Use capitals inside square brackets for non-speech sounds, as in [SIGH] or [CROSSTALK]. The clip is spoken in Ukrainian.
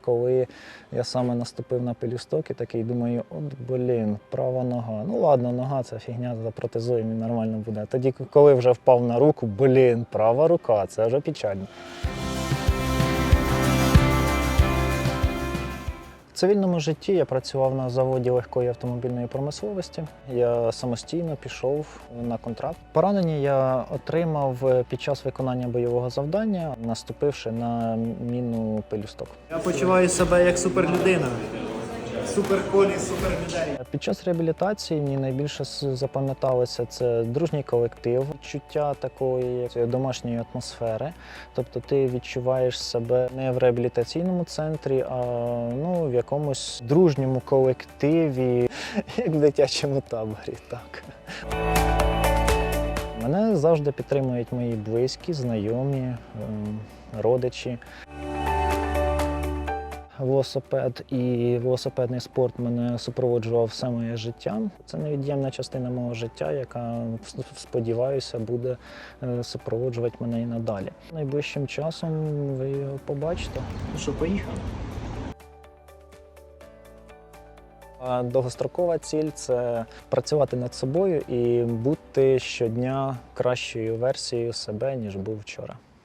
Коли я саме наступив на пелюсток і такий думаю, от блін, права нога. Ну ладно, нога це фігня, запротезуємо і нормально буде. Тоді, коли вже впав на руку, блін, права рука, це вже печально. Цивільному житті я працював на заводі легкої автомобільної промисловості. Я самостійно пішов на контракт. Поранення я отримав під час виконання бойового завдання, наступивши на міну пелюсток. Я почуваю себе як суперлюдина. Суперколі, супер. Під час реабілітації мені найбільше запам'яталося це дружній колектив, відчуття такої домашньої атмосфери. Тобто ти відчуваєш себе не в реабілітаційному центрі, а ну, в якомусь дружньому колективі, [LAUGHS] як в дитячому таборі. Так. Мене завжди підтримують мої близькі, знайомі, ем, родичі. Велосипед і велосипедний спорт мене супроводжував все моє життя. Це невід'ємна частина мого життя, яка сподіваюся буде е, супроводжувати мене і надалі. Найближчим часом ви його побачите. Ну що, поїхали? Довгострокова ціль це працювати над собою і бути щодня кращою версією себе, ніж був вчора.